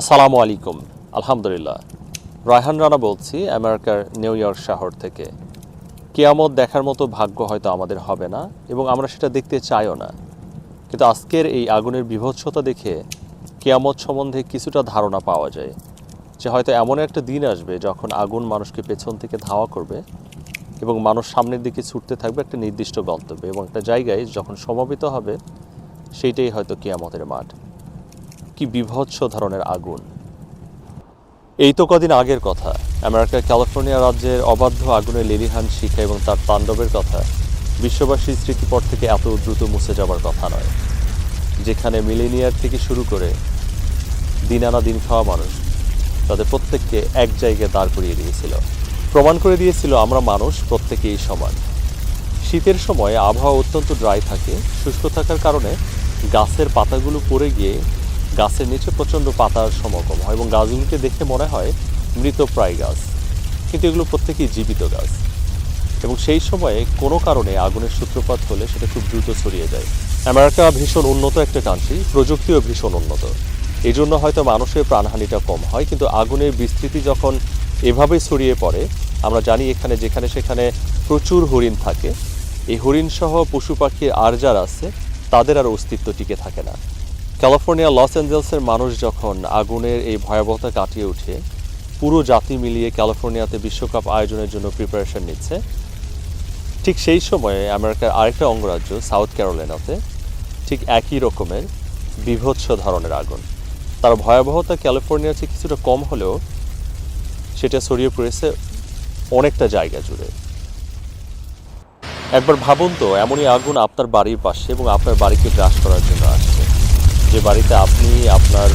আসসালামু আলাইকুম। আলহামদুলিল্লাহ। রায়হান রানা বলছি, আমেরিকার নিউ ইয়র্ক শহর থেকে। কেয়ামত দেখার মতো ভাগ্য হয়তো আমাদের হবে না এবং আমরা সেটা দেখতে চাইও না। কিন্তু আজকের এই আগুনের বিভৎসতা দেখে কেয়ামত সম্বন্ধে কিছুটা ধারণা পাওয়া যায় যে হয়তো এমন একটা দিন আসবে যখন আগুন মানুষকে পেছন থেকে ধাওয়া করবে এবং মানুষ সামনের দিকে ছুটতে থাকবে একটা নির্দিষ্ট গন্তব্যে এবং একটা জায়গায় যখন সমবেত হবে, সেইটাই হয়তো কেয়ামতের মাঠ। কি বিভৎস ধরনের আগুন? এই তো কদিন আগের কথা। আমেরিকার ক্যালিফোর্নিয়া রাজ্যের অবাধ্য আগুনে লিলিহান শিখা এবং তার তাণ্ডবের কথা বিশ্ববাসীর স্মৃতিপট থেকে এত দ্রুত মুছে যাবার কথা নয়, যেখানে মিলেনিয়ার থেকে শুরু করে দিন আনা দিন খাওয়া মানুষ তাদের প্রত্যেককে এক জায়গায় দাঁড় করিয়ে দিয়েছিল। প্রমাণ করে দিয়েছিল, আমরা মানুষ প্রত্যেকেই সমান। শীতের সময় আবহাওয়া অত্যন্ত ড্রাই থাকে, শুষ্ক থাকার কারণে গাছের পাতাগুলো পড়ে গিয়ে গাছের নিচে প্রচণ্ড পাতার সমাগম হয় এবং গাছগুলোকে দেখে মনে হয় মৃতপ্রায় গাছ। কিন্তু এগুলো প্রত্যেকেই জীবিত গাছ। এবং সেই সময়ে কোনো কারণে আগুনের সূত্রপাত হলে সেটা খুব দ্রুত ছড়িয়ে যায়। আমেরিকা ভীষণ উন্নত একটা কান্ট্রি প্রযুক্তিও ভীষণ উন্নত। এই জন্য হয়তো মানুষের প্রাণহানিটা কম হয়, কিন্তু আগুনের বিস্তৃতি যখন এভাবে ছড়িয়ে পড়ে, আমরা জানি এখানে, যেখানে, সেখানে প্রচুর হরিণ থাকে। এই হরিণসহ পশু পাখির আর যারা আছে, তাদের আর অস্তিত্ব টিকে থাকে না। ক্যালিফোর্নিয়া, লস অ্যাঞ্জেলসের মানুষ যখন আগুনের এই ভয়াবহতা কাটিয়ে উঠে পুরো জাতি মিলিয়ে ক্যালিফোর্নিয়াতে বিশ্বকাপ আয়োজনের জন্য প্রিপারেশন নিচ্ছে। ঠিক সেই সময়ে আমেরিকার আরেকটা অঙ্গরাজ্য, সাউথ ক্যারোলাইনাতে, ঠিক একই রকমের বিভৎস ধরনের আগুন। তার ভয়াবহতা ক্যালিফোর্নিয়ার চেয়ে কিছুটা কম হলেও সেটা ছড়িয়ে পড়েছে অনেকটা জায়গা জুড়ে। একবার ভাবুন তো, এমনই আগুন আপনার বাড়ির পাশে এবং আপনার বাড়িকে গ্রাস করার জন্য আসছে। যে বাড়িতে আপনি, আপনার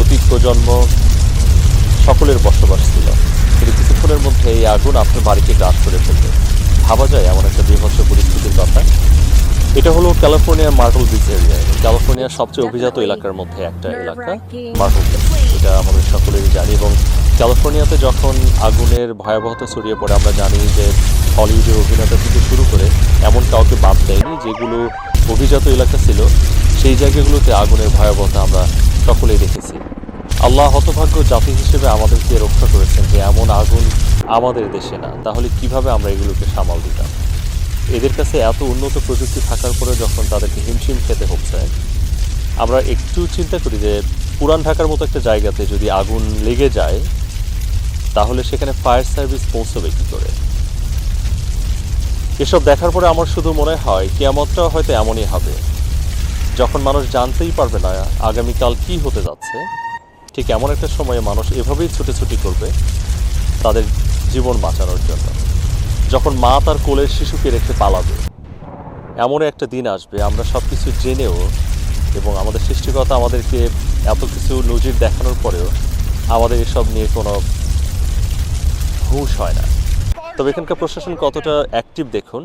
অতীত প্রজন্ম সকলের বসবাস ছিল, কিন্তু কিছুক্ষণের মধ্যে এই আগুন আপনার বাড়িকে গ্রাস করে ফেলবে। ভাবা যায় এমন একটা বিভৎস পরিস্থিতির কথা এটা হলো ক্যালিফোর্নিয়ার মার্টল বিচ এরিয়া। ক্যালিফোর্নিয়ার সবচেয়ে অভিজাত এলাকার মধ্যে একটা এলাকা মার্টল বিচ। এটা আমাদের সকলেরই জানি। এবং ক্যালিফোর্নিয়াতে যখন আগুনের ভয়াবহতা ছড়িয়ে পড়ে, আমরা জানি যে হলিউডের অভিনেতা থেকে শুরু করে এমন কাউকে বাদ দেয়নি যেগুলো অভিজাত এলাকা ছিল। সেই জায়গাগুলোতে আগুনের ভয়াবহতা আমরা সকলেই দেখেছি। আল্লাহ হতভাগ্য জাতি হিসেবে আমাদেরকে রক্ষা করেছেন যে এমন আগুন আমাদের দেশে না। তাহলে কীভাবে আমরা এগুলোকে সামাল দিতাম? এদের কাছে এত উন্নত প্রযুক্তি থাকার পরে যখন তাদেরকে হিমশিম খেতে হচ্ছে, আমরা একটু চিন্তা করি যে পুরান ঢাকার মতো একটা জায়গাতে যদি আগুন লেগে যায়, তাহলে সেখানে ফায়ার সার্ভিস পৌঁছবে কী করে? এসব দেখার পরে আমার শুধু মনে হয়, কিয়ামতটাও হয়তো এমনই হবে। যখন মানুষ জানতেই পারবে না আগামীকাল কি হতে যাচ্ছে, ঠিক এমন একটা সময়ে মানুষ এভাবেই ছুটেছুটি করবে তাদের জীবন বাঁচানোর জন্য। যখন মা তার কোলের শিশুকে রেখে পালাবে এমন একটা দিন আসবে, আমরা সব কিছু জেনেও এবং আমাদের সৃষ্টিকর্তা আমাদেরকে এত কিছু নজির দেখানোর পরেও আমাদের এসব নিয়ে কোনো হুঁশ হয় না। তবে এখানকার প্রশাসন কতটা অ্যাক্টিভ দেখুন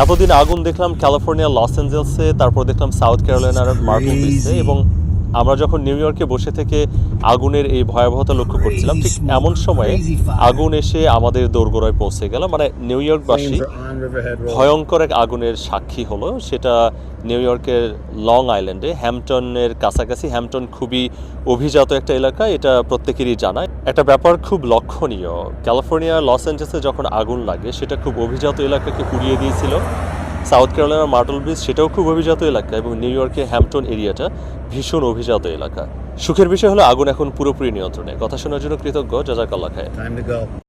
এতদিন আগুন দেখলাম ক্যালিফোর্নিয়া লস অ্যাঞ্জেলসে তারপর দেখলাম সাউথ ক্যারোলাইনার মার্কল বিচে এবং আমরা যখন নিউ ইয়র্কে বসে থেকে আগুনের এই ভয়াবহতা লক্ষ্য করছিলাম ঠিক এমন সময়ে আগুন এসে আমাদের দোরগোড়ায় পৌঁছে গেল। মানে নিউ ইয়র্কবাসী ভয়ঙ্কর এক আগুনের সাক্ষী হলো। সেটা নিউ ইয়র্কের লং আইল্যান্ডে হ্যাম্পটনের কাছাকাছি। হ্যাম্পটন খুবই অভিজাত একটা এলাকা এটা প্রত্যেকেরই জানা। একটা ব্যাপার খুব লক্ষণীয়। ক্যালিফোর্নিয়া, লস অ্যাঞ্জেলসে যখন আগুন লাগে, সেটা খুব অভিজাত এলাকাকে পুড়িয়ে দিয়েছিল। সাউথ ক্যারোলিনার মার্টল ব্রিজ, সেটাও খুব অভিজাত এলাকা এবং নিউ ইয়র্কের হ্যাম্পটন এরিয়াটা ভীষণ অভিজাত এলাকা। সুখের বিষয় হলো, আগুন এখন পুরোপুরি নিয়ন্ত্রণে। কথা শোনার জন্য কৃতজ্ঞ যা যা Time to go.